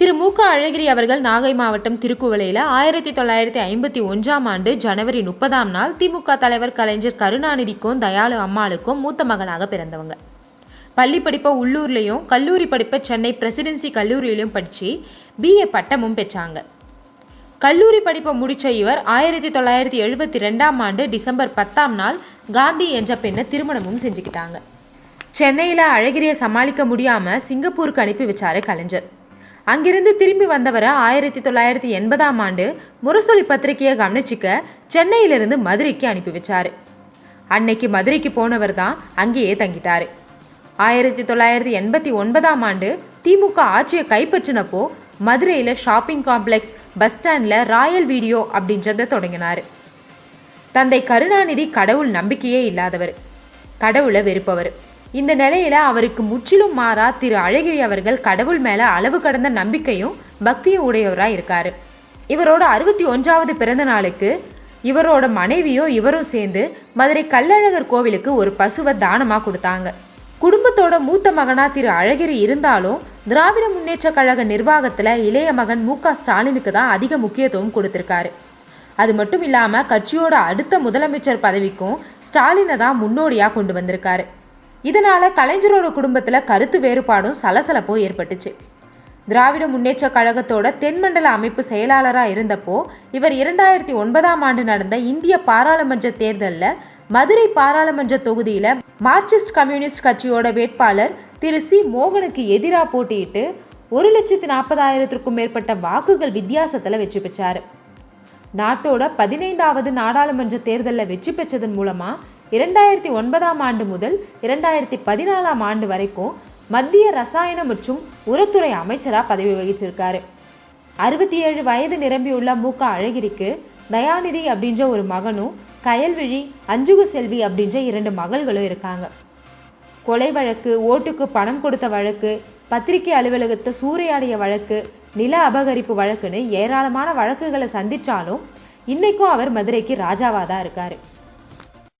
திரு மு க. அழகிரி அவர்கள் நாகை மாவட்டம் திருக்குவளையில் ஆயிரத்தி தொள்ளாயிரத்தி ஐம்பத்தி ஒன்றாம் ஆண்டு ஜனவரி முப்பதாம் நாள் திமுக தலைவர் கலைஞர் கருணாநிதிக்கும் தயாளு அம்மாளுக்கும் மூத்த மகனாக பிறந்தவங்க. பள்ளி படிப்பை உள்ளூர்லேயும் கல்லூரி படிப்பை சென்னை பிரசிடென்சி கல்லூரியிலையும் படித்து பிஏ பட்டமும் பெற்றாங்க. கல்லூரி படிப்பை முடித்த இவர் ஆயிரத்தி தொள்ளாயிரத்தி எழுபத்தி ரெண்டாம் ஆண்டு டிசம்பர் பத்தாம் நாள் காந்தி என்ற பெண்ணை திருமணமும் செஞ்சுக்கிட்டாங்க. சென்னையில் அழகிரியை சமாளிக்க முடியாமல் சிங்கப்பூருக்கு அனுப்பி வச்சாரு கலைஞர். அங்கிருந்து திரும்பி வந்தவரை ஆயிரத்தி தொள்ளாயிரத்தி எண்பதாம் ஆண்டு முரசொலி பத்திரிகையை கவனிச்சிக்க சென்னையிலிருந்து மதுரைக்கு அனுப்பி வச்சார். அன்னைக்கு மதுரைக்கு போனவர் தான் அங்கேயே தங்கிட்டார். ஆயிரத்தி தொள்ளாயிரத்தி எண்பத்தி ஒன்பதாம் ஆண்டு திமுக ஆட்சியை கைப்பற்றினப்போ மதுரையில் ஷாப்பிங் காம்ப்ளெக்ஸ் பஸ் ஸ்டாண்டில் ராயல் வீடியோ அப்படின்றத தொடங்கினார். தந்தை கருணாநிதி கடவுள் நம்பிக்கையே இல்லாதவர். கடவுளை வெறுப்பவர். இந்த நிலையில அவருக்கு முற்றிலும் மாறா திரு அழகிரி அவர்கள் கடவுள் மேல அளவு கடந்த நம்பிக்கையும் பக்தியும் உடையவராக இருக்காரு. இவரோட அறுபத்தி ஒன்றாவது பிறந்த நாளுக்கு இவரோட மனைவியோ இவரும் சேர்ந்து மதுரை கள்ளழகர் கோவிலுக்கு ஒரு பசுவை தானமாக கொடுத்தாங்க. குடும்பத்தோட மூத்த மகனா திரு அழகிரி இருந்தாலும் திராவிட முன்னேற்ற கழக நிர்வாகத்தில் இளைய மகன் மு ஸ்டாலினுக்கு தான் அதிக முக்கியத்துவம் கொடுத்துருக்காரு. அது மட்டும் இல்லாமல் கட்சியோட அடுத்த முதலமைச்சர் பதவிக்கும் ஸ்டாலினை தான் முன்னோடியாக கொண்டு வந்திருக்காரு. இதனால கலைஞரோட குடும்பத்துல கருத்து வேறுபாடும் சலசலப்பும் ஏற்பட்டுச்சு. திராவிட முன்னேற்ற கழகத்தோட தென்மண்டல அமைப்பு செயலாளராக இருந்தப்போ இவர் இரண்டாயிரத்தி ஒன்பதாம் ஆண்டு நடந்த இந்திய பாராளுமன்ற தேர்தலில் மதுரை பாராளுமன்ற தொகுதியில் மார்க்சிஸ்ட் கம்யூனிஸ்ட் கட்சியோட வேட்பாளர் திரு சி. மோகனுக்கு எதிராக போட்டியிட்டு ஒரு லட்சத்தி நாற்பதாயிரத்திற்கும் மேற்பட்ட வாக்குகள் வித்தியாசத்தில் வெற்றி பெற்றார். நாட்டோட பதினைந்தாவது நாடாளுமன்ற தேர்தலில் வெற்றி பெற்றதன் மூலமாக இரண்டாயிரத்தி ஒன்பதாம் ஆண்டு முதல் இரண்டாயிரத்தி பதினாலாம் ஆண்டு வரைக்கும் மத்திய ரசாயன மற்றும் உரத்துறை அமைச்சராக பதவி வகிச்சிருக்காரு. அறுபத்தி ஏழு வயது நிரம்பியுள்ள மு க அழகிரிக்கு தயாநிதி அப்படின்ற ஒரு மகனும் கயல்விழி அஞ்சுகு செல்வி அப்படின்ற இரண்டு மகள்களும் இருக்காங்க. கொலை வழக்கு ஓட்டுக்கு பணம் கொடுத்த வழக்கு பத்திரிகை அலுவலகத்தை சூறையாடிய வழக்கு நில அபகரிப்பு வழக்குன்னு ஏராளமான வழக்குகளை சந்திச்சாலும் இன்னைக்கும் அவர் மதுரைக்கு ராஜாவாக தான் இருக்காரு.